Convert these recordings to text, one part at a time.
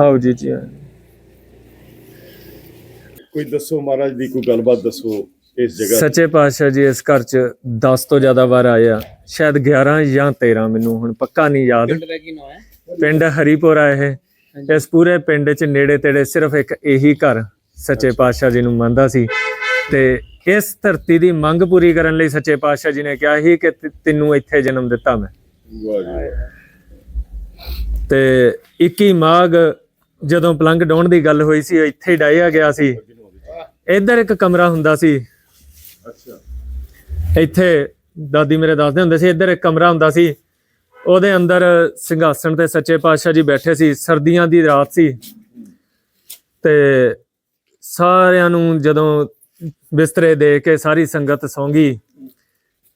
ਆਓ ਜੀ ਜੀ ਕੋਈ ਦੱਸੋ ਮਹਾਰਾਜ ਦੀ ਕੋਈ ਗੱਲਬਾਤ ਦੱਸੋ ਇਸ ਜਗ੍ਹਾ ਸੱਚੇ ਪਾਤਸ਼ਾਹ ਜੀ ਇਸ ਘਰ ਚ 10 ਤੋਂ ਜ਼ਿਆਦਾ ਵਾਰ ਆਏ ਆ। ਸ਼ਾਇਦ 11 ਜਾਂ 13 ਮੈਨੂੰ ਹੁਣ ਪੱਕਾ ਨਹੀਂ ਯਾਦ। ਪਿੰਡ ਹਰੀਪੁਰਾ ਇਹ। ਇਸ ਪੂਰੇ ਪਿੰਡ ਚ ਨੇੜੇ ਤੇੜੇ ਸਿਰਫ ਇੱਕ ਇਹੀ ਘਰ ਸੱਚੇ ਪਾਤਸ਼ਾਹ ਜੀ ਨੂੰ ਮੰਨਦਾ ਸੀ। ਤੇ ਇਸ ਧਰਤੀ ਦੀ ਮੰਗ ਪੂਰੀ ਕਰਨ ਲਈ ਸੱਚੇ ਪਾਤਸ਼ਾਹ ਜੀ ਨੇ ਕਿਹਾ ਸੀ ਕਿ ਤ- ਤੈਨੂੰ ਇੱਥੇ ਜਨਮ ਦਿੱਤਾ ਮੈਂ। ਵਾਹ ਜੀ। ਤੇ 21 ਮਾਘ ਜਦੋਂ ਪਲੰਗ ਡਾਉਣ ਦੀ ਗੱਲ ਹੋਈ ਸੀ ਇੱਥੇ ਹੀ ਡਾਇਆ ਗਿਆ ਸੀ। ਇੱਧਰ ਇੱਕ ਕਮਰਾ ਹੁੰਦਾ ਸੀ। ਅੱਛਾ। ਇੱਥੇ ਦਾਦੀ ਮੇਰੇ ਦੱਸਦੇ ਹੁੰਦੇ ਸੀ ਇੱਧਰ ਇੱਕ ਕਮਰਾ ਹੁੰਦਾ ਸੀ। ਉਹਦੇ ਅੰਦਰ ਸਿੰਘਾਸਣ ਤੇ ਸੱਚੇ ਪਾਤਸ਼ਾਹ ਜੀ ਬੈਠੇ ਸੀ ਸਰਦੀਆਂ ਦੀ ਰਾਤ ਸੀ। ਤੇ ਸਾਰਿਆਂ ਨੂੰ ਜਦੋਂ ਬਿਸਤਰੇ ਦੇ ਕੇ ਸਾਰੀ ਸੰਗਤ ਸੌਂ ਗਈ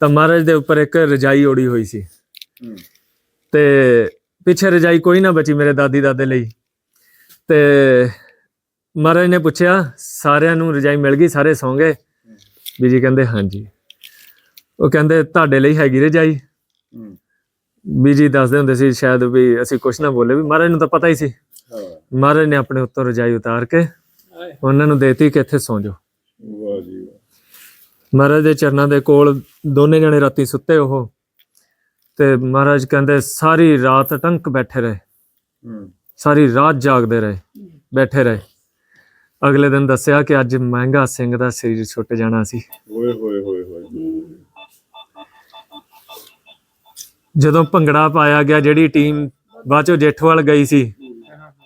ਤਾਂ ਮਹਾਰਾਜ ਦੇ ਉੱਪਰ ਇੱਕ ਰਜਾਈ ਓੜੀ ਹੋਈ ਸੀ। ਤੇ ਪਿੱਛੇ ਰਜਾਈ ਕੋਈ ਨਾ ਬਚੀ ਮੇਰੇ ਦਾਦੀ ਦਾਦੇ ਲਈ। ਤੇ ਮਹਾਰਾਜ ਨੇ ਪੁੱਛਿਆ ਸਾਰਿਆਂ ਨੂੰ ਰਜਾਈ ਮਿਲ ਗਈ ਸਾਰੇ ਸੌਂ ਗਏ। ਬੀਜੀ ਕਹਿੰਦੇ ਹਾਂਜੀ। ਉਹ ਕਹਿੰਦੇ ਤੁਹਾਡੇ ਲਈ ਹੈਗੀ ਰਜਾਈ। ਬੀਜੀ ਦੱਸਦੇ ਹੁੰਦੇ ਸੀ ਸ਼ਾਇਦ ਵੀ ਅਸੀਂ ਕੁਛ ਨਾ ਬੋਲੇ ਵੀ ਮਹਾਰਾਜ ਨੂੰ ਤਾਂ ਪਤਾ ਹੀ ਸੀ। ਮਹਾਰਾਜ ਨੇ ਆਪਣੇ ਉੱਤੋਂ ਰਜਾਈ ਉਤਾਰ ਕੇ ਉਹਨਾਂ ਨੂੰ ਦੇਤੀ ਕਿ ਇੱਥੇ ਸੌਂ ਜਾਓ। ਵਾਹ ਜੀ ਵਾਹ। ਮਹਾਰਾਜ ਦੇ ਚਰਨਾਂ ਦੇ ਕੋਲ ਦੋਨੇ ਜਣੇ ਰਾਤੀ ਸੁੱਤੇ ਉਹ। ਤੇ ਮਹਾਰਾਜ ਕਹਿੰਦੇ ਸਾਰੀ ਰਾਤ ਟੰਕ ਬੈਠੇ ਰਹੇ। ਹੂੰ। ਸਾਰੀ ਰਾਤ ਜਾਗਦੇ ਰਹੇ ਬੈਠੇ ਰਹੇ। ਅਗਲੇ ਦਿਨ ਦੱਸਿਆ ਕਿ ਅੱਜ ਮਹਿੰਗਾ ਸਿੰਘ ਦਾ ਸਰੀਰ ਛੁੱਟ ਜਾਣਾ ਸੀ। ਓਏ ਹੋਏ ਹੋਏ ਹੋਏ ਜਦੋਂ ਭੰਗੜਾ ਪਾਇਆ ਗਿਆ ਜਿਹੜੀ ਟੀਮ ਬਾਅਦ ਚੋਂ ਜੇਠਵਾਲ ਗਈ ਸੀ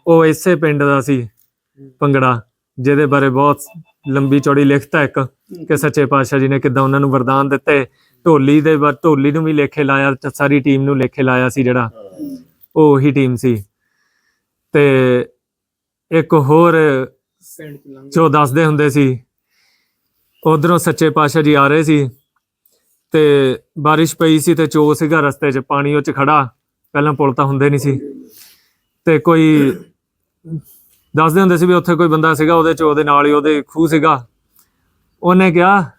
ਉਹ ਇਸੇ ਪਿੰਡ ਦਾ ਸੀ ਭੰਗੜਾ ਜਿਹਦੇ ਬਾਰੇ ਬਹੁਤ ਲੰਬੀ ਚੌੜੀ ਲਿਖਤ ਇੱਕ ਕਿ ਸੱਚੇ ਪਾਤਸ਼ਾਹ ਜੀ ਨੇ ਕਿਦਾਂ ਉਹਨਾਂ ਨੂੰ ਵਰਦਾਨ ਦਿੱਤੇ। ਢੋਲੀ ਦੇ ਢੋਲੀ ਨੂੰ ਵੀ ਲੇਖੇ ਲਾਇਆ ਸਾਰੀ ਟੀਮ ਨੂੰ ਲੇਖੇ ਲਾਇਆ ਸੀ ਜਿਹੜਾ ਉਹ ਉਹੀ ਟੀਮ ਸੀ। ਤੇ ਇੱਕ ਹੋਰ ਜੋ ਦੱਸਦੇ ਹੁੰਦੇ ਸੀ ਉਧਰੋਂ ਸੱਚੇ ਪਾਤਸ਼ਾਹ ਜੀ ਆ ਰਹੇ ਸੀ ਤੇ ਬਾਰਿਸ਼ ਪਈ ਸੀ ਤੇ ਚੋ ਸੀਗਾ ਰਸਤੇ 'ਚ ਪਾਣੀ ਉਹ 'ਚ ਖੜਾ ਪਹਿਲਾਂ ਪੁਲ ਤਾਂ ਹੁੰਦੇ ਨਹੀਂ ਸੀ। ਤੇ ਕੋਈ ਦੱਸਦੇ ਹੁੰਦੇ ਸੀ ਵੀ ਉੱਥੇ ਕੋਈ ਬੰਦਾ ਸੀਗਾ ਉਹਦੇ ਚੋ ਦੇ ਨਾਲ ਹੀ ਉਹਦੇ ਖੂਹ ਸੀਗਾ। ਉਹਨੇ ਕਿਹਾ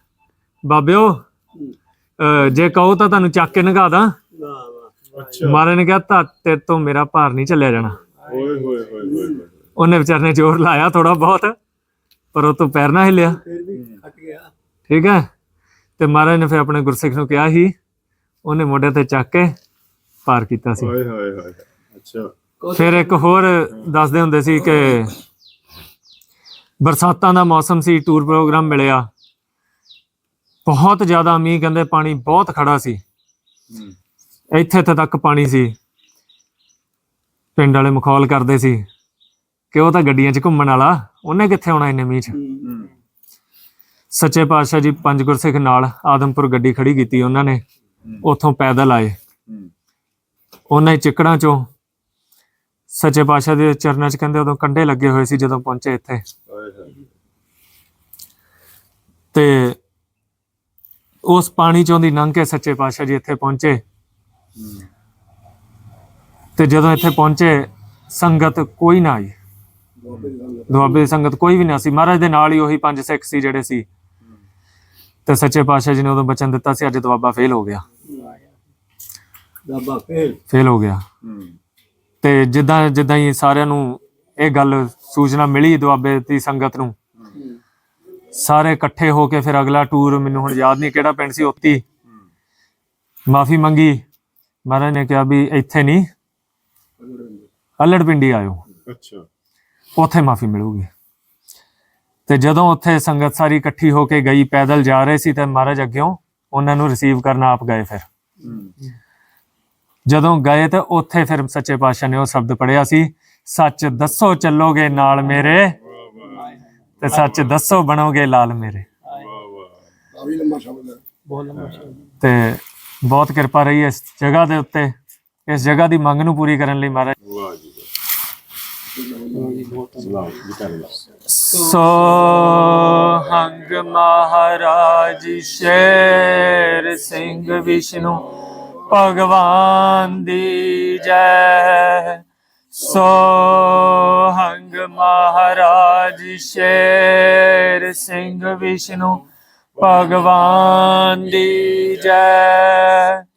ਬਾਬਿਓ ਜੇ ਕਹੋ ਤਾਂ ਤੁਹਾਨੂੰ ਚੱਕ ਕੇ ਨਗਾ ਦਾਂ। ਅੱਛਾ ਮਾਰੇ ਨੇ ਕਿਹਾ ਤਾਂ ਤੇਰੇ ਤੋਂ ਮੇਰਾ ਭਾਰ ਨਹੀਂ ਚੱਲਿਆ ਜਾਣਾ। ਓਏ ਹੋਏ ਹੋਏ ਹੋਏ ਹੋਏ। ਉਹਨੇ ਵਿਚਾਰ ਨੇ ਜ਼ੋਰ ਲਾਇਆ ਥੋੜਾ ਬਹੁਤ ਪਰ ਉਹ ਤੋਂ ਪੈਰ ਨਾ ਹਿੱਲਿਆ। ਠੀਕ ਹੈ? ਤੇ ਮਹਾਰਾਜ ਨੇ ਫਿਰ ਆਪਣੇ ਗੁਰਸਿੱਖ ਨੂੰ ਕਿਹਾ ਸੀ ਉਹਨੇ ਮੋਢੇ ਤੇ ਚੱਕ ਕੇ ਪਾਰ ਕੀਤਾ ਸੀ। ਹੋਏ ਹੋਏ ਹੋਏ। ਅੱਛਾ। ਫਿਰ ਇੱਕ ਹੋਰ ਦੱਸਦੇ ਹੁੰਦੇ ਸੀ ਕਿ ਬਰਸਾਤਾਂ ਦਾ ਮੌਸਮ ਸੀ ਟੂਰ ਪ੍ਰੋਗਰਾਮ ਮਿਲਿਆ। ਬਹੁਤ ਜ਼ਿਆਦਾ ਮੀਂਹ ਕਹਿੰਦੇ ਪਾਣੀ ਬਹੁਤ ਖੜਾ ਸੀ। ਹੂੰ। ਇੱਥੇ ਇੱਥੇ ਤੱਕ ਪਾਣੀ ਸੀ। ਪਿੰਡ ਵਾਲੇ ਮਖੌਲ ਕਰਦੇ ਸੀ ਕਿ ਉਹ ਤਾਂ ਗੱਡੀਆਂ 'ਚ ਘੁੰਮਣ ਵਾਲਾ ਉਹਨੇ ਕਿੱਥੇ ਆਉਣਾ ਇੰਨੇ ਮੀਂਹ 'ਚ? ਸੱਚੇ ਪਾਤਸ਼ਾਹ ਜੀ ਪੰਜ ਗੁਰਸਿੱਖ ਨਾਲ ਆਦਮਪੁਰ ਗੱਡੀ ਖੜੀ ਕੀਤੀ ਉਹਨਾਂ ਨੇ ਉੱਥੋਂ ਪੈਦਲ ਆਏ। ਉਹਨਾਂ ਹੀ ਚਿੱਕੜਾਂ 'ਚੋਂ ਸੱਚੇ ਪਾਤਸ਼ਾਹ ਦੇ ਚਰਨਾਂ 'ਚ ਕਹਿੰਦੇ ਉਦੋਂ ਕੰਡੇ ਲੱਗੇ ਹੋਏ ਸੀ ਜਦੋਂ ਪਹੁੰਚੇ ਇੱਥੇ। ਤੇ ਉਸ ਪਾਣੀ 'ਚੋਂ ਦੀ ਲੰਘ ਕੇ ਸੱਚੇ ਪਾਤਸ਼ਾਹ ਜੀ ਇੱਥੇ ਪਹੁੰਚੇ। ਤੇ ਜਦੋਂ ਇੱਥੇ ਪਹੁੰਚੇ ਸੰਗਤ ਕੋਈ ਨਾ ਆਈ। ਦੁਆਬੇ ਦੀ ਸੰਗਤ ਕੋਈ ਵੀ ਨਾ ਸੀ। ਮਹਾਰਾਜ ਦੇ ਨਾਲ ਹੀ ਉਹੀ ਪੰਜ ਸਿੱਖ ਸੀ ਜਿਹੜੇ ਸੀ। ਤੇ ਸੱਚੇ ਪਾਤਸ਼ਾਹ ਜੀ ਨੇ ਉਦੋਂ ਬਚਨ ਦਿੱਤਾ ਸੀ ਅੱਜ ਦੁਆਬਾ ਫੇਲ ਹੋ ਗਿਆ। ਬਾਬਾ ਫੇਰ ਫੇਲ ਹੋ ਗਿਆ। ਤੇ ਜਿੱਦਾਂ ਜਿੱਦਾਂ ਹੀ ਸਾਰਿਆਂ ਨੂੰ ਇਹ ਗੱਲ ਸੂਚਨਾ ਮਿਲੀ ਦੁਆਬੇ ਦੀ ਸੰਗਤ ਨੂੰ ਸਾਰੇ ਇਕੱਠੇ ਹੋ ਕੇ ਫਿਰ ਅਗਲਾ ਟੂਰ ਮੈਨੂੰ ਹੁਣ ਯਾਦ ਨਹੀਂ ਕਿਹੜਾ ਪਿੰਡ ਸੀ ਉੱਤੀ ਮਾਫੀ ਮੰਗੀ। ਮਹਾਰਾਜ ਨੇ ਕਿਹਾ ਵੀ ਇੱਥੇ ਨਹੀਂ। ਅਲੜ ਪਿੰਡੀ ਆਇਓ। ਅੱਛਾ। ਉੱਥੇ ਮਾਫੀ ਮਿਲੂਗੀ। ਤੇ ਜਦੋਂ ਉੱਥੇ ਸੰਗਤ ਸਾਰੀ ਇਕੱਠੀ ਹੋ ਕੇ ਗਈ ਪੈਦਲ ਜਾ ਰਹੇ ਸੀ ਤੇ ਮਹਾਰਾਜ ਅੱਗਿਓਂ ਉਹਨਾਂ ਨੂੰ ਰਿਸੀਵ ਕਰਨ ਆਪ ਗਏ ਫਿਰ। ਜਦੋਂ ਗਏ ਤੇ ਉੱਥੇ ਫਿਰ ਸੱਚੇ ਪਾਤਸ਼ਾਹ ਨੇ ਉਹ ਸ਼ਬਦ ਪੜਿਆ ਸੀ ਸੱਚ ਦੱਸੋ ਚੱਲੋਗੇ ਨਾਲ ਮੇਰੇ? ਤੇ ਸੱਚ ਦੱਸੋ ਬਣੋਗੇ ਲਾਲ ਮੇਰੇ? ਤੇ ਬਹੁਤ ਕਿਰਪਾ ਰਹੀ ਇਸ ਜਗ੍ਹਾ ਦੇ ਉੱਤੇ। ਇਸ ਜਗ੍ਹਾ ਦੀ ਮੰਗ ਨੂੰ ਪੂਰੀ ਕਰਨ ਲਈ ਮਹਾਰਾਜ। ਵਾਹ ਜੀ ਵਾਹ। ਸਲਾਮ ਜੀ ਕਰ ਸੋ ਹੰਗ ਮਹਾਰਾਜ ਸ਼ੇਰ ਸਿੰਘ ਵਿਸ਼ਨੂੰ ਭਗਵਾਨ ਦੀ ਜੈ। ਸੋ ਹੰਗ ਮਹਾਰਾਜ ਸ਼ੇਰ ਸਿੰਘ ਵਿਸ਼ਨੂੰ ਭਗਵਾਨ ਦੀ ਜੈ।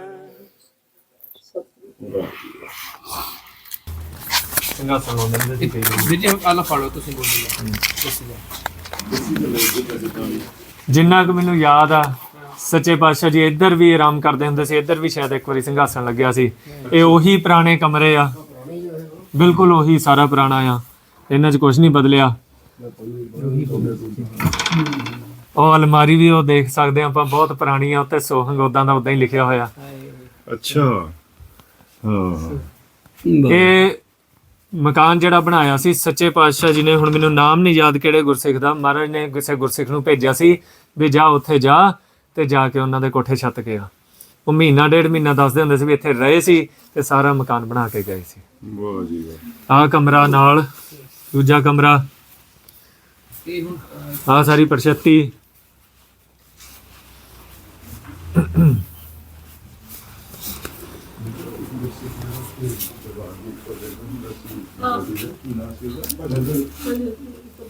ਸਿੰਘਾਸਨ ਉਹਨਾਂ ਦੇ ਵੀਰ ਜੀ ਆਲਾ ਫੜੋ ਤੁਸੀਂ ਬੋਲੋ ਜਿੰਨਾ ਕੁ ਮੈਨੂੰ ਯਾਦ ਆ ਸੱਚੇ ਪਾਤਸ਼ਾਹ ਜੀ ਇੱਧਰ ਵੀ ਆਰਾਮ ਕਰਦੇ ਹੁੰਦੇ ਸੀ ਇੱਧਰ ਵੀ ਸ਼ਾਇਦ ਇੱਕ ਵਾਰੀ ਸਿੰਘਾਸਣ ਲੱਗਿਆ ਸੀ। ਇਹ ਉਹੀ ਪੁਰਾਣੇ ਕਮਰੇ ਆ। ਬਿਲਕੁਲ ਉਹੀ ਸਾਰਾ ਪੁਰਾਣਾ ਆ। ਇਹਨਾਂ 'ਚ ਕੁਝ ਨਹੀਂ ਬਦਲਿਆ। ਉਹ ਅਲਮਾਰੀ ਵੀ ਉਹ ਦੇਖ ਸਕਦੇ ਆ ਆਪਾਂ ਬਹੁਤ ਪੁਰਾਣੀ ਆ ਉੱਤੇ ਸੋਹੰਗ ਉਦਾਂ ਦਾ ਉਦਾਂ ਹੀ ਲਿਖਿਆ ਹੋਇਆ। ਅੱਛਾ। ਹਾਂ। ਇਹ ਮਕਾਨ ਜਿਹੜਾ ਬਣਾਇਆ ਸੀ ਸੱਚੇ ਪਾਤਸ਼ਾਹ ਜੀ ਨੇ ਹੁਣ ਮੈਨੂੰ ਨਾਮ ਨਹੀਂ ਯਾਦ ਕਿਹੜੇ ਗੁਰਸਿੱਖ ਦਾ ਮਹਾਰਾਜ ਨੇ ਕਿਸੇ ਗੁਰਸਿੱਖ ਨੂੰ ਭੇਜਿਆ ਸੀ ਵੀ ਜਾ ਉੱਥੇ ਜਾ ਤੇ ਜਾ ਕੇ ਉਹਨਾਂ ਦੇ ਕੋਠੇ ਛੱਤ ਕੇ ਆ। ਉਹ ਮਹੀਨਾ ਡੇਢ ਮਹੀਨਾ ਦੱਸਦੇ ਹੁੰਦੇ ਸੀ ਵੀ ਇੱਥੇ ਰਹੇ ਸੀ ਤੇ ਸਾਰਾ ਮਕਾਨ ਬਣਾ ਕੇ ਗਏ ਸੀ। ਵਾਹ ਜੀ ਵਾਹ। ਆਹ ਕਮਰਾ ਨਾਲ ਦੂਜਾ ਕਮਰਾ। ਹੁਣ ਆਹ ਸਾਰੀ ਪ੍ਰਸ਼ਤੀ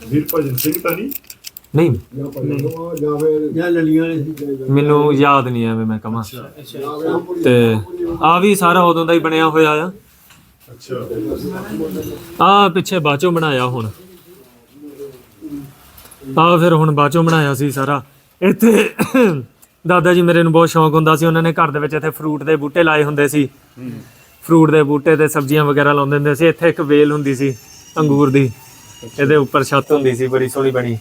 ਵੀਰ ਭਜਨ ਸਿੰਘ ਤਾਂ ਨਹੀਂ? ਨਹੀਂ। ਜਾਂ ਲਲੀਆਂ ਵਾਲੇ ਸੀ ਮੈਨੂੰ ਯਾਦ ਨਹੀਂ ਐਵੇਂ ਮੈਂ ਕਹਾਂ। ਤੇ ਆ ਵੀ ਸਾਰਾ ਉਦੋਂ ਦਾ ਹੀ ਬਣਿਆ ਹੋਇਆ ਆ। ਅੱਛਾ। ਆ ਪਿੱਛੇ ਬਾਚੋ ਬਣਾਇਆ ਹੁਣ। ਆ ਫਿਰ ਹੁਣ ਬਾਚੋ ਬਣਾਇਆ ਸੀ ਸਾਰਾ। ਇੱਥੇ ਦਾਦਾ ਜੀ ਮੇਰੇ ਨੂੰ ਬਹੁਤ ਸ਼ੌਂਕ ਹੁੰਦਾ ਸੀ ਉਹਨਾਂ ਨੇ ਘਰ ਦੇ ਵਿੱਚ ਇੱਥੇ ਫਰੂਟ ਦੇ ਬੂਟੇ ਲਾਏ ਹੁੰਦੇ ਸੀ। ਫਰੂਟ ਦੇ ਬੂਟੇ ਤੇ ਸਬਜ਼ੀਆਂ ਵਗੈਰਾ ਲਾਉਂਦੇ ਹੁੰਦੇ ਸੀ। ਇੱਥੇ ਇੱਕ ਵੇਲ ਹੁੰਦੀ ਸੀ। ਅੰਗੂਰ ਦੀ। ਇਹਦੇ ਉੱਪਰ ਛੱਤ ਹੁੰਦੀ ਸੀ ਬੜੀ ਸੋਹਣੀ ਬਣੀ।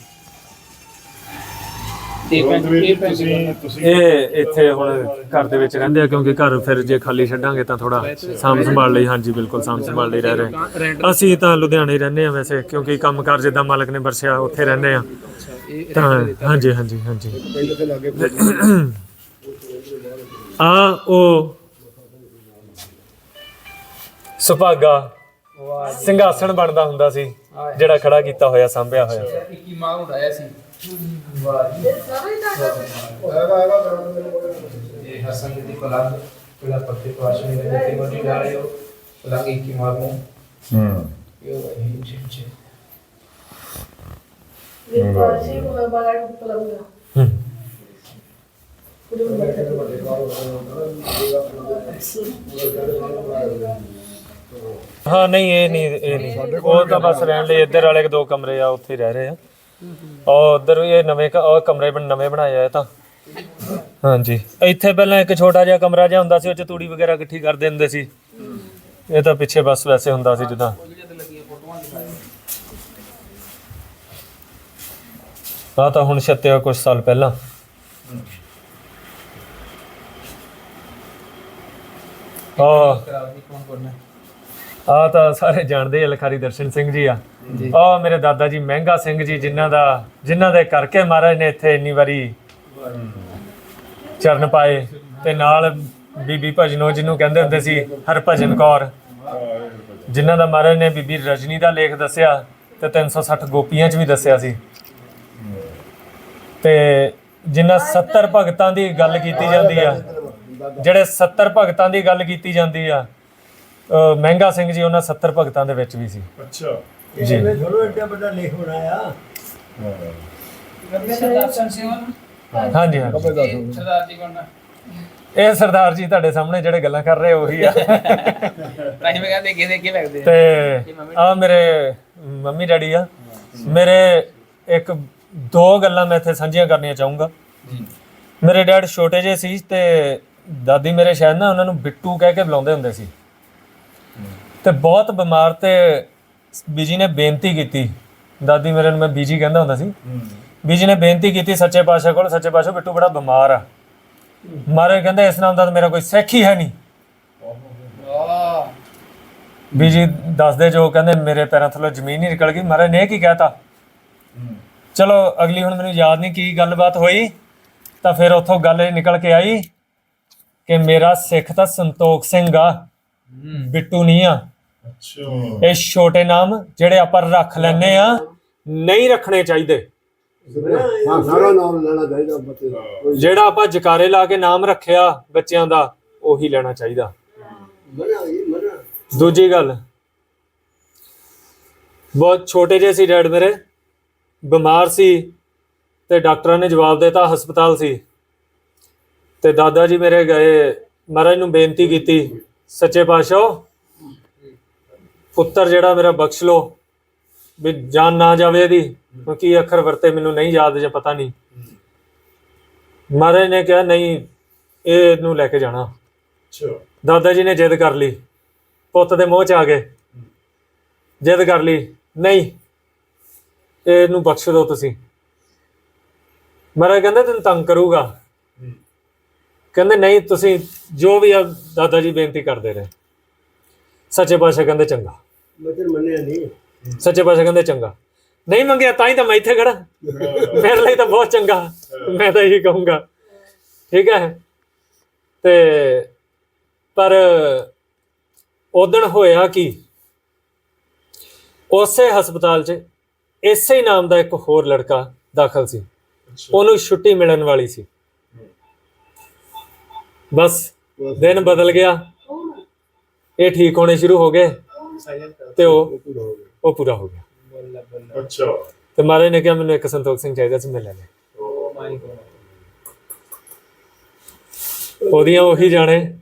ਇਹ ਇੱਥੇ ਹੁਣ ਘਰ ਦੇ ਵਿੱਚ ਰਹਿੰਦੇ ਆ ਕਿਉਂਕਿ ਘਰ ਫਿਰ ਜੇ ਖਾਲੀ ਛੱਡਾਂਗੇ ਤਾਂ ਥੋੜਾ ਸਾਂਭ ਸੰਭਾਲ ਲਈ ਹਾਂਜੀ ਬਿਲਕੁਲ ਸਾਂਭ ਸੰਭਾਲ ਲਈ ਰਹਿ ਅਸੀਂ ਤਾਂ ਲੁਧਿਆਣੇ ਹੀ ਰਹਿੰਦੇ ਆ ਵੈਸੇ ਕਿਉਂਕਿ ਕੰਮਕਾਰ ਜਿੱਦਾਂ ਮਾਲਕ ਨੇ ਬਰਸਿਆ ਉੱਥੇ ਰਹਿੰਦੇ ਆ। ਤਾਂ ਹਾਂਜੀ ਹਾਂਜੀ ਹਾਂਜੀ। ਆ ਉਹ ਸੁਭਾਗਾ ਸਿੰਘਾਸਣ ਬਣਦਾ ਹੁੰਦਾ ਸੀ ਜਿਹੜਾ ਖੜਾ ਕੀਤਾ ਹੋਇਆ ਸਾਂਭਿਆ ਹੋਇਆ। 21 ਮਾਹ ਉਡਾਇਆ ਸੀ। ਇਹ ਹਸਨ ਦੀ ਪਲੰਗ ਪਹਿਲਾ ਪੱਤੇ ਤੋਂ ਆਸ਼ਮੀ ਦੇ ਤੇ ਬੜੀ ਡਾਲੇ ਹੋ ਪਲੰਗ 21 ਮਾਹ ਨੂੰ। ਹਾਂ। ਇਹ ਇਹ ਜੀ ਜੀ ਹੂੰ। ਹਾਂ ਨਹੀਂ ਇਹ ਨਹੀਂ ਇਹ ਨਹੀਂ। ਉਹ ਤਾਂ ਬਸ ਰਹਿਣ ਲਈ ਇੱਧਰ ਵਾਲੇ ਦੋ ਕਮਰੇ ਆ ਉੱਥੇ ਹੀ ਰਹਿ ਰਹੇ ਆ। ਉਹ ਉਧਰ ਇਹ ਨਵੇਂ ਕ- ਉਹ ਕਮਰੇ ਬਣ ਨਵੇਂ ਬਣਾਏ ਆ ਇਹ ਤਾਂ। ਹਾਂਜੀ। ਇੱਥੇ ਪਹਿਲਾਂ ਇੱਕ ਛੋਟਾ ਜਿਹਾ ਕਮਰਾ ਜਿਹਾ ਹੁੰਦਾ ਸੀ ਉਹ ਚ ਤੂੜੀ ਵਗੈਰਾ ਇਕੱਠੀ ਕਰਦੇ ਹੁੰਦੇ ਸੀ। ਇਹ ਤਾਂ ਪਿੱਛੇ ਬਸ ਵੈਸੇ ਹੁੰਦਾ ਸੀ ਜਿੱਦਾਂ। ਆ ਤਾਂ ਹੁਣ ਛੱਤਿਆ ਕੁਝ ਸਾਲ ਪਹਿਲਾਂ। ਆ ਕਰਾਉਣੀ ਕੌਣ ਕਰਨਾ? ਆ ਤਾਂ ਸਾਰੇ ਜਾਣਦੇ ਆ ਲਖਾਰੀ ਦਰਸ਼ਨ ਸਿੰਘ ਜੀ ਆ। ਆ ਮੇਰੇ ਦਾਦਾ ਜੀ ਮਹਿੰਗਾ ਸਿੰਘ ਜੀ ਜਿਨ੍ਹਾਂ ਦਾ ਜਿਨ੍ਹਾਂ ਦੇ ਕਰਕੇ ਮਹਾਰਾਜ ਨੇ ਇੱਥੇ ਇੰਨੀ ਵਾਰੀ ਚਰਨ ਪਾਏ ਤੇ ਨਾਲ ਬੀਬੀ ਭਜਨੋ ਜਿਹਨੂੰ ਕਹਿੰਦੇ ਹੁੰਦੇ ਸੀ ਹਰਭਜਨ ਕੌਰ ਜਿਨ੍ਹਾਂ ਦਾ ਮਹਾਰਾਜ ਨੇ ਬੀਬੀ ਰਜਨੀ ਦਾ ਲੇਖ ਦੱਸਿਆ ਤੇ 360 ਗੋਪੀਆਂ 'ਚ ਵੀ ਦੱਸਿਆ ਸੀ। ਤੇ ਜਿਨ੍ਹਾਂ 70 ਭਗਤਾਂ ਦੀ ਗੱਲ ਕੀਤੀ ਜਾਂਦੀ ਆ ਜਿਹੜੇ 70 ਭਗਤਾਂ ਦੀ ਗੱਲ ਕੀਤੀ ਜਾਂਦੀ ਆ ਮਹਿੰਗਾ ਸਿੰਘ ਜੀ ਉਹਨਾਂ 70 ਭਗਤਾਂ ਦੇ ਵਿੱਚ ਵੀ ਸੀ। ਅੱਛਾ। ਜੀ। ਥੋੜਾ ਏਡਾ ਵੱਡਾ ਲੇਖ ਬਣਾਇਆ ਹਾਂ। ਦਰਸ਼ਨ ਸਿੰਘ ਹਾਂਜੀ ਹਾਂਜੀ। ਸਰਦਾਰ ਜੀ ਕੋਣ ਇਹ ਸਰਦਾਰ ਜੀ ਤੁਹਾਡੇ ਸਾਹਮਣੇ ਜਿਹੜੇ ਗੱਲਾਂ ਕਰ ਰਹੇ ਉਹੀ ਆ। ਰਾਹੀਂ ਮੈਂ ਕਹਿੰਦੇ ਕਿਹਦੇ ਕੀ ਲੱਗਦੇ ਆ। ਤੇ ਆ ਮੇਰੇ ਮੰਮੀ ਡੈਡੀ ਆ। ਮੇਰੇ ਇੱਕ ਦੋ ਗੱਲਾਂ ਮੈਂ ਇੱਥੇ ਸਾਂਝੀਆਂ ਕਰਨੀਆਂ ਚਾਹੂੰਗਾ। ਮੇਰੇ ਡੈਡ ਛੋਟੇ ਜਿਹੇ ਸੀ ਤੇ ਦਾਦੀ ਮੇਰੇ ਸ਼ਾਇਦ ਨਾ ਉਹਨਾਂ ਨੂੰ ਬਿੱਟੂ ਕਹਿ ਕੇ ਬੁਲਾਉਂਦੇ ਹੁੰਦੇ ਸੀ। ਤੇ ਬਹੁਤ ਬਿਮਾਰ ਤੇ ਬੀਜੀ ਨੇ ਬੇਨਤੀ ਕੀਤੀ। ਦਾਦੀ ਮੇਰੇ ਨੂੰ ਮੈਂ ਬੀਜੀ ਕਹਿੰਦਾ ਹੁੰਦਾ ਸੀ। ਬੀਜੀ ਨੇ ਬੇਨਤੀ ਕੀਤੀ ਸੱਚੇ ਪਾਤਸ਼ਾਹ ਕੋਲ ਸੱਚੇ ਪਾਤਸ਼ਾਹ ਬਿੱਟੂ ਬੜਾ ਬਿਮਾਰ ਆ। ਮਾਰੇ ਕਹਿੰਦੇ ਇਸ ਨਾਮ ਦਾ ਮੇਰਾ ਕੋਈ ਸਿੱਖ ਹੀ ਹੈ ਨਹੀਂ। ਬੀਜੀ ਦੱਸਦੇ ਜੋ ਕਹਿੰਦੇ ਮੇਰੇ ਪੈਰਾਂ ਥੱਲੋਂ ਜ਼ਮੀਨ ਹੀ ਨਿਕਲ ਗਈ। ਮਹਾਰਾਜ ਨੇ ਕੀ ਕਹਿਤਾ? ਚਲੋ ਅਗਲੀ ਹੁਣ ਮੈਨੂੰ ਯਾਦ ਨਹੀਂ ਕੀ ਗੱਲਬਾਤ ਹੋਈ ਤਾਂ ਫਿਰ ਉੱਥੋਂ ਗੱਲ ਇਹ ਨਿਕਲ ਕੇ ਆਈ ਕਿ ਮੇਰਾ ਸਿੱਖ ਤਾਂ ਸੰਤੋਖ ਸਿੰਘ ਆ। ਬਿੱਟੂ ਨਹੀਂ ਆ। ਅੱਛਾ। ਇਹ ਛੋਟੇ ਨਾਮ ਜਿਹੜੇ ਆਪਾਂ ਰੱਖ ਲੈਨੇ ਆ। ਨਹੀਂ ਰੱਖਣੇ ਚਾਹੀਦੇ। ਹਾਂ ਸਾਰਾ ਨਾਮ ਲੈਣਾ ਚਾਹੀਦਾ ਬੱਤੇ ਜਿਹੜਾ ਆਪਾਂ ਜਕਾਰੇ ਲਾ ਕੇ ਨਾਮ ਰੱਖਿਆ ਬੱਚਿਆਂ ਦਾ ਉਹੀ ਲੈਣਾ ਚਾਹੀਦਾ। ਮਨਾ ਇਹ ਮਨਾ। ਦੂਜੀ ਗੱਲ। ਬਹੁਤ ਛੋਟੇ ਜਿਹੇ ਸੀ ਡੈਡ ਮੇਰੇ। ਬਿਮਾਰ ਸੀ ਤੇ ਡਾਕਟਰਾਂ ਨੇ ਜਵਾਬ ਦਿੱਤਾ ਹਸਪਤਾਲ ਸੀ। ਤੇ ਦਾਦਾ ਜੀ ਮੇਰੇ ਗਏ। ਮਹਾਰਾਜ ਨੂੰ ਬੇਨਤੀ ਕੀਤੀ ਸੱਚੇ ਪਾਤਸ਼ਾਹ ਪੁੱਤਰ ਜਿਹੜਾ ਮੇਰਾ ਬਖਸ਼ ਲੋ ਵੀ ਜਾਨ ਨਾ ਜਾਵੇ ਇਹਦੀ ਕਿਉਂਕਿ ਇਹ ਅੱਖਰ ਵਰਤੇ ਮੈਨੂੰ ਨਹੀਂ ਯਾਦ ਜਾਂ ਪਤਾ ਨਹੀਂ। ਮਹਾਰਾਜ ਨੇ ਕਿਹਾ ਨਹੀਂ ਇਹ ਇਹਨੂੰ ਲੈ ਕੇ ਜਾਣਾ। ਅੱਛਾ। ਦਾਦਾ ਜੀ ਨੇ ਜਿੱਦ ਕਰ ਲਈ। ਪੁੱਤ ਦੇ ਮੋਹ ਚ ਆ ਗਏ। ਜਿੱਦ ਕਰ ਲਈ ਨਹੀਂ ਇਹਨੂੰ ਬਖਸ਼ ਦਿਓ ਤੁਸੀਂ। ਮਹਾਰਾਜ ਕਹਿੰਦੇ ਤੈਨੂੰ ਤੰਗ ਕਰੂਗਾ। ਕਹਿੰਦੇ ਨਹੀਂ ਤੁਸੀਂ ਜੋ ਵੀ ਆ ਦਾਦਾ ਜੀ ਬੇਨਤੀ ਕਰਦੇ ਰਹੇ। ਸੱਚੇ ਪਾਤਸ਼ਾਹ ਕਹਿੰਦੇ ਚੰਗਾ। ਬੱਤੇ ਮੰਨਿਆ ਨਹੀਂ ਸੱਚੇ ਪਾਤਸ਼ਾਹ ਕਹਿੰਦੇ ਚੰਗਾ। ਨਹੀਂ ਮੰਗਿਆ ਤਾਂ ਹੀ ਤਾਂ ਮੈਂ ਇੱਥੇ ਖੜਾ। ਮੇਰੇ ਲਈ ਤਾਂ ਬਹੁਤ ਚੰਗਾ। ਮੈਂ ਤਾਂ ਇਹੀ ਕਹੂੰਗਾ। ਠੀਕ ਹੈ। ਤੇ ਪਰ ਉਦਣ ਹੋਇਆ ਕਿ? ਉਸੇ ਹਸਪਤਾਲ 'ਚ ਇਸੇ ਹੀ ਨਾਮ ਦਾ ਇੱਕ ਹੋਰ ਲੜਕਾ ਦਾਖਲ ਸੀ। ਉਹਨੂੰ ਛੁੱਟੀ ਮਿਲਣ ਵਾਲੀ ਸੀ। ਬਸ। ਦਿਨ ਬਦਲ ਗਿਆ। ਇਹ ਠੀਕ ਹੋਣੇ ਸ਼ੁਰੂ ਹੋ ਗਏ। ਤੇ ਉਹ ਪੂਰਾ ਹੋ ਗਿਆ। ਉਹ ਪੂਰਾ ਹੋ ਗਿਆ। ਬੱਲਾ ਬੱਲਾ। ਅੱਛਾ। ਤੇ ਮਹਾਰਾਜ ਨੇ ਕਿਹਾ ਮੈਨੂੰ ਇੱਕ ਸੰਤੋਖ ਸਿੰਘ ਚਾਹੀਦਾ ਸੀ ਮੈਂ ਲੈ ਲਿਆ ਓ ਮਾਈ ਗੋਡ ਉਹਦੀਆਂ ਉਹੀ ਜਾਣੇ।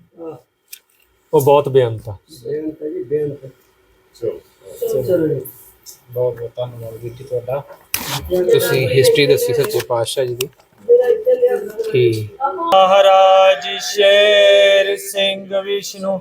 ਉਹ ਬਹੁਤ ਬੇਅੰਤ ਆ। ਜੀ ਚਲੋ। ਬਹੁਤ ਬਹੁਤ ਧੰਨਵਾਦ ਜੀ ਤੁਹਾਡਾ। ਤੁਸੀਂ ਹਿਸਟਰੀ ਦੱਸੀ ਸੱਚੇ ਪਾਤਸ਼ਾਹ ਜੀ ਦੀ। ਕੀ ਮਹਾਰਾਜ ਸ਼ੇਰ ਸਿੰਘ ਵਿਸ਼ਨੂੰ।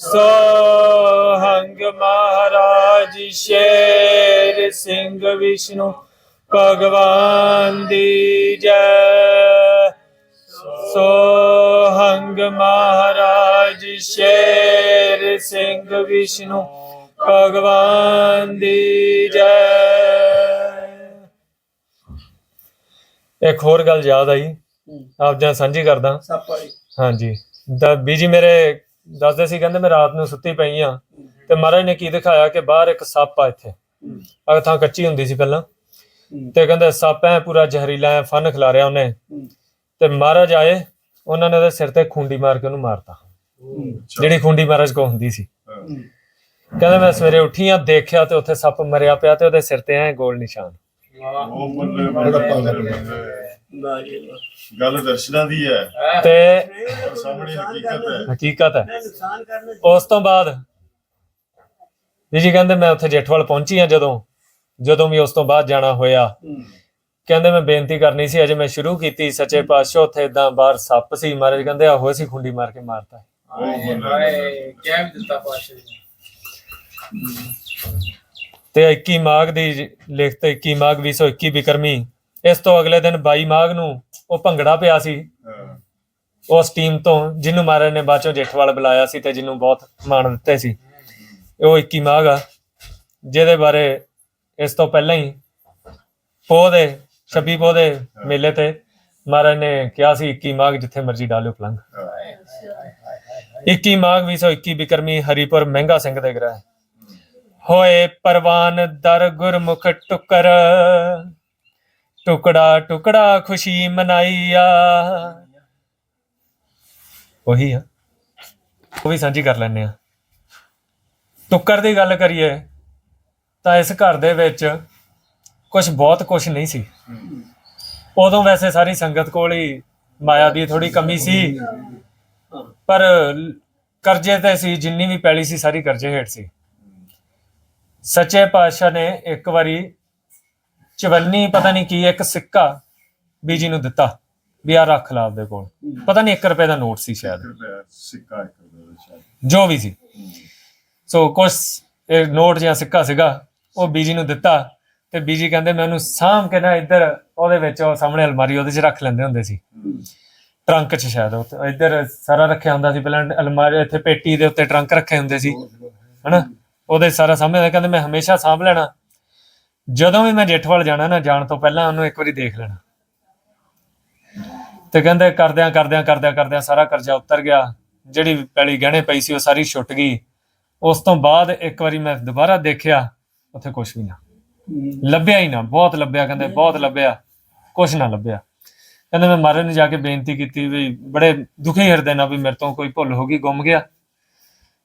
ਸੋਹੰਗ ਮਹਾਰਾਜ ਸ਼ੇਰ ਸਿੰਘ ਵਿਸ਼ਨੂੰ ਭਗਵਾਨ ਦੀ ਜੈ। ਸੋਹੰਗ ਮਹਾਰਾਜ ਸ਼ੇਰ ਸਿੰਘ ਵਿਸ਼ਨੂੰ ਭਗਵਾਨ ਦੀ ਜੈ। ਇੱਕ ਹੋਰ ਗੱਲ ਯਾਦ ਆਈ ਆਪ ਜਾਂ ਸਾਂਝੀ ਕਰਦਾ। ਹਾਂਜੀ। ਦਾ ਬੀਜੀ ਮੇਰੇ ਦੱਸਦੇ ਸੀ ਕਹਿੰਦੇ ਮੈਂ ਰਾਤ ਨੂੰ ਸੁੱਤੀ ਪਈ ਆ। ਤੇ ਮਹਾਰਾਜ ਨੇ ਕੀ ਦਿਖਾਇਆ ਕਿ ਬਾਹਰ ਇੱਕ ਸੱਪ ਆ ਇੱਥੇ। ਅਗ ਥਾਂ ਕੱਚੀ ਹੁੰਦੀ ਸੀ ਪਹਿਲਾਂ। ਤੇ ਕਹਿੰਦੇ ਸੱਪ ਐ ਪੂਰਾ ਜ਼ਹਿਰੀਲਾ ਐ ਫਨ ਖਿਲਾਰਿਆ ਉਹਨੇ। ਤੇ ਮਹਾਰਾਜ ਆਏ ਉਹਨਾਂ ਨੇ ਉਹਦੇ ਸਿਰ ਤੇ ਖੁੰਡੀ ਮਾਰ ਕੇ ਉਹਨੂੰ ਮਾਰਤਾ। ਜਿਹੜੀ ਖੁੰਡੀ ਮਹਾਰਾਜ ਕੋ ਹੁੰਦੀ ਸੀ। ਕਹਿੰਦੇ ਮੈਂ ਸਵੇਰੇ ਉੱਠੀ ਆ ਦੇਖਿਆ ਤੇ ਉੱਥੇ ਸੱਪ ਮਰਿਆ ਪਿਆ ਤੇ ਉਹਦੇ ਸਿਰ ਤੇ ਐ ਗੋਲ ਨਿਸ਼ਾਨ। ਉਹ ਬੱਲੇ ਗੱਲ ਦਰਸ਼ਨਾਂ ਦੀ ਹੈ। ਤੇ ਪਰ ਸਾਹਮਣੇ ਹਕੀਕਤ ਹੈ। ਹਕੀਕਤ ਹੈ। ਉਸ ਤੋਂ ਬਾਅਦ ਜੀ ਜੀ ਕਹਿੰਦੇ ਮੈਂ ਉੱਥੇ ਜੇਠਵਾਲ ਪਹੁੰਚੀ ਆ ਜਦੋਂ ਜਦੋਂ ਵੀ ਉਸ ਤੋਂ ਬਾਅਦ ਜਾਣਾ ਹੋਇਆ। ਕਹਿੰਦੇ ਮੈਂ ਬੇਨਤੀ ਕਰਨੀ ਸੀ ਅਜੇ ਮੈਂ ਸ਼ੁਰੂ ਕੀਤੀ ਸੱਚੇ ਪਾਤਸ਼ਾਹ ਉੱਥੇ ਇਦਾਂ ਬਾਹਰ ਸੱਪ ਸੀ ਮਹਾਰਾਜ ਕਹਿੰਦੇ ਆਹੋ ਸੀ ਖੁੰਡੀ ਮਾਰ ਕੇ ਮਾਰਤਾ। ਹਾਏ ਹਾਏ। ਕਿਆ ਵੀ ਦਿੱਤਾ ਪਾਤਸ਼ਾਹ ਜੀ ਨੇ। ਤੇ 21 ਮਾਘ ਦੀ ਲਿਖਤ 21 ਮਾਘ 221 ਬਿਕਰਮੀ ਇਸ ਤੋਂ ਅਗਲੇ ਦਿਨ 22 ਮਾਘ ਨੂੰ ਉਹ ਭੰਗੜਾ ਪਿਆ ਸੀ। ਉਸ ਟੀਮ ਤੋਂ ਜਿਹਨੂੰ ਮਹਾਰਾਜ ਨੇ ਬਾਅਦ ਚੋਂ ਜੇਠਵਾਲ ਬੁਲਾਇਆ ਸੀ ਤੇ ਜਿਹਨੂੰ ਬਹੁਤ ਮਾਣ ਦਿੱਤੇ ਸੀ। ਉਹ 21 ਮਾਘ ਆ ਜਿਹਦੇ ਬਾਰੇ ਇਸ ਤੋਂ ਪਹਿਲਾਂ ਹੀ ਪੋਹ ਦੇ 26 ਪੋਹ ਦੇ ਮੇਲੇ ਤੇ ਮਹਾਰਾਜ ਨੇ ਕਿਹਾ ਸੀ 21 ਮਾਘ ਜਿੱਥੇ ਮਰਜ਼ੀ ਡਾਲਿਓ ਪਲੰਗ 21 ਮਾਘ 2021 ਬਿਕਰਮੀ ਹਰੀਪੁਰ ਮਹਿੰਗਾ ਸਿੰਘ ਦੇ ਗ੍ਰਹਿ। ਹੋਏ ਪਰਵਾਨ ਦਰ ਗੁਰਮੁਖ ਟੁਕਰ ਟੁਕੜਾ ਟੁਕੜਾ ਖੁਸ਼ੀ ਮਨਾਈਆ। ਉਹੀ ਆ। ਉਹ ਵੀ ਸਾਂਝੀ ਕਰ ਲੈਣੇ ਆ। ਟੁੱਕਰ ਦੀ ਗੱਲ ਕਰੀਏ, ਤਾਂ ਇਸ ਘਰ ਦੇ ਵਿੱਚ ਕੁਝ ਬਹੁਤ ਕੁਝ ਨਹੀਂ ਸੀ। ਉਦੋਂ ਵੈਸੇ ਸਾਰੀ ਸੰਗਤ ਕੋਲ ਹੀ ਮਾਇਆ ਦੀ ਥੋੜੀ ਕਮੀ ਸੀ। ਪਰ ਕਰਜ਼ੇ ਤੇ ਸੀ, ਜਿੰਨੀ ਵੀ ਪੈਲੀ ਸੀ, ਸਾਰੀ ਕਰਜ਼ੇ ਹੇਠ ਸੀ। ਸੱਚੇ ਪਾਤਸ਼ਾਹ ਨੇ ਇੱਕ ਵਾਰੀ ਚਵੰਨੀ ਪਤਾ ਨਹੀਂ ਕੀ ਇੱਕ ਸਿੱਕਾ ਬੀਜੀ ਨੂੰ ਦਿੱਤਾ ਵੀ ਆ ਰੱਖ ਲਾ ਆਪਦੇ ਕੋਲ। ਪਤਾ ਨਹੀਂ 1 ਰੁਪਏ ਦਾ ਨੋਟ ਸੀ ਸ਼ਾਇਦ। ਸਿੱਕਾ ਦਾ ਜੋ ਵੀ ਸੀ। ਸੋ ਕੁਛ ਇਹ ਨੋਟ ਜਾਂ ਸਿੱਕਾ ਸੀਗਾ ਉਹ ਬੀਜੀ ਨੂੰ ਦਿੱਤਾ ਤੇ ਬੀਜੀ ਕਹਿੰਦੇ ਮੈਂ ਉਹਨੂੰ ਸਾਂਭ ਕੇ ਨਾ ਇੱਧਰ ਉਹਦੇ ਵਿੱਚ ਉਹ ਸਾਹਮਣੇ ਅਲਮਾਰੀ ਉਹਦੇ 'ਚ ਰੱਖ ਲੈਂਦੇ ਹੁੰਦੇ ਸੀ। ਟਰੰਕ 'ਚ ਸ਼ਾਇਦ ਉਹ ਇੱਧਰ ਸਾਰਾ ਰੱਖਿਆ ਹੁੰਦਾ ਸੀ ਪਹਿਲਾਂ ਅਲਮਾਰੀ ਇੱਥੇ ਪੇਟੀ ਦੇ ਉੱਤੇ ਟਰੰਕ ਰੱਖੇ ਹੁੰਦੇ ਸੀ। ਹਨਾ? ਉਹਦੇ ਸਾਰਾ ਸਾਹਮਣੇ ਕਹਿੰਦੇ ਮੈਂ ਹਮੇਸ਼ਾ ਸਾਂਭ ਲੈਣਾ। ਜਦੋਂ ਵੀ ਮੈਂ ਜੇਠਵਾਲ ਜਾਣਾ ਨਾ, ਜਾਣ ਤੋਂ ਪਹਿਲਾਂ ਉਹਨੂੰ ਇੱਕ ਵਾਰੀ ਦੇਖ ਲੈਣਾ। ਤੇ ਕਹਿੰਦੇ ਕਰਦਿਆਂ ਕਰਦਿਆਂ ਕਰਦਿਆਂ ਕਰਦਿਆਂ ਸਾਰਾ ਕਰਜ਼ਾ ਉਤਰ ਗਿਆ। ਜਿਹੜੀ ਪੈਲੀ ਗਹਿਣੇ ਪਈ ਸੀ, ਉਹ ਸਾਰੀ ਛੁੱਟ ਗਈ। ਉਸ ਤੋਂ ਬਾਅਦ ਇੱਕ ਵਾਰੀ ਮੈਂ ਦੁਬਾਰਾ ਦੇਖਿਆ, ਉੱਥੇ ਕੁਝ ਵੀ ਨਾ। ਲੱਭਿਆ ਹੀ ਨਾ, ਬਹੁਤ ਲੱਭਿਆ ਕਹਿੰਦੇ, ਬਹੁਤ ਲੱਭਿਆ। ਕੁਝ ਨਾ ਲੱਭਿਆ। ਕਹਿੰਦੇ ਮੈਂ ਮਾਰਨ ਨੂੰ ਜਾ ਕੇ ਬੇਨਤੀ ਕੀਤੀ ਵੀ ਬੜੇ ਦੁਖੀ ਹਿਰਦੇ ਨਾਲ ਵੀ ਮੇਰੇ ਤੋਂ ਕੋਈ ਭੁੱਲ ਹੋ ਗਈ, ਗੁੰਮ ਗਿਆ।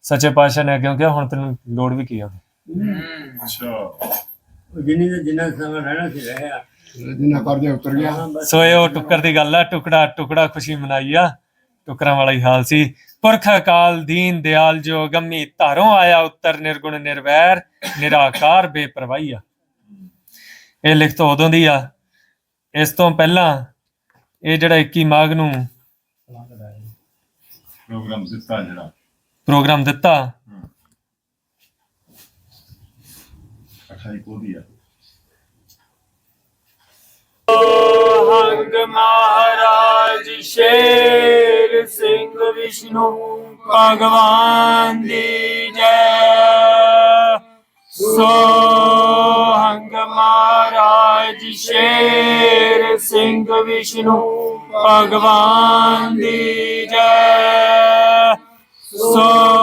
ਸੱਚੇ ਪਾਤਸ਼ਾਹ ਨੇ ਅੱਗੇ ਕਿਹਾ, ਹੁਣ ਤੈਨੂੰ ਲੋੜ ਵੀ ਕੀ ਆ ਅੱਛਾ। ਜਿੰਨੀ ਦੇ ਜਿੰਨਾ ਸਮਾਂ ਰਹਿਣਾ ਸੀ ਰਹਿਆ। ਜਿੰਨਾ ਕਰਜ਼ਾ ਉਤਰ ਗਿਆ। ਸੋ ਇਹ ਉਹ ਟੁੱਕਰ ਦੀ ਗੱਲ ਆ ਟੁਕੜਾ ਟੁਕੜਾ ਖੁਸ਼ੀ ਮਨਾਈ ਆ। ਟੁਕਰਾਂ ਵਾਲਾ ਹੀ ਹਾਲ ਸੀ। ਪੁਰਖ ਅਕਾਲ ਦੀਨ ਦਿਆਲ ਜੋ ਗੰਮੀ ਧਾਰੋਂ ਆਇਆ ਉੱਤਰ ਨਿਰਗੁਣ ਨਿਰਵੈਰ ਨਿਰਾਕਾਰ ਬੇਪਰਵਾਹੀ ਆ। ਇਹ ਲਿਖਤ ਉਦੋਂ ਦੀ ਆ। ਇਸ ਤੋਂ ਪਹਿਲਾਂ ਇਹ ਜਿਹੜਾ 21 ਮਾਘ ਨੂੰ ਪ੍ਰੋਗਰਾਮ ਦਿੱਤਾ ਜਿਹੜਾ। ਪ੍ਰੋਗਰਾਮ ਦਿੱਤਾ। 28 ਕੋਦੀ ਆ ਹੰਗ ਮਹਾਰਾਜ ਸ਼ੇਰ ਸਿੰਘ ਵਿਸ਼ਨੂੰ ਭਗਵਾਨ ਦੀ ਜੈ ਸੋ ਹੰਗ ਮਹਾਰਾਜ ਸ਼ੇਰ ਸਿੰਘ ਵਿਸ਼ਨੂੰ ਭਗਵਾਨ ਦੀ ਜੈ ਸੋ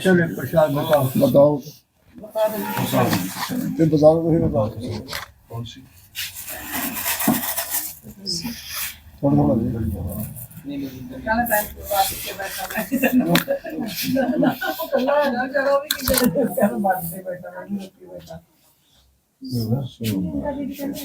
ਚਲੇ ਪ੍ਰਸ਼ਾਦ ਬਤਾਓ। ਬਤਾਓ। ਤੇ ਬਜ਼ਾਰ ਤੁਸੀਂ ਬਤਾਓ। ਕੌਣ ਸੀ ਥੋੜਾ ਥੋੜਾ ਦੇ ਬਹੁਤ ਅੱਛਾ ਨਾ ਉਹ ਆਪਾਂ ਬਾਹਰੋਂ ਪੜਦੇ ਨੇ ਅਮਨ ਤੋਂ ਪੜਦੇ ਆ ਜਿਹੜੇ ਸਭ ਤੋਂ ਚੰਗੀ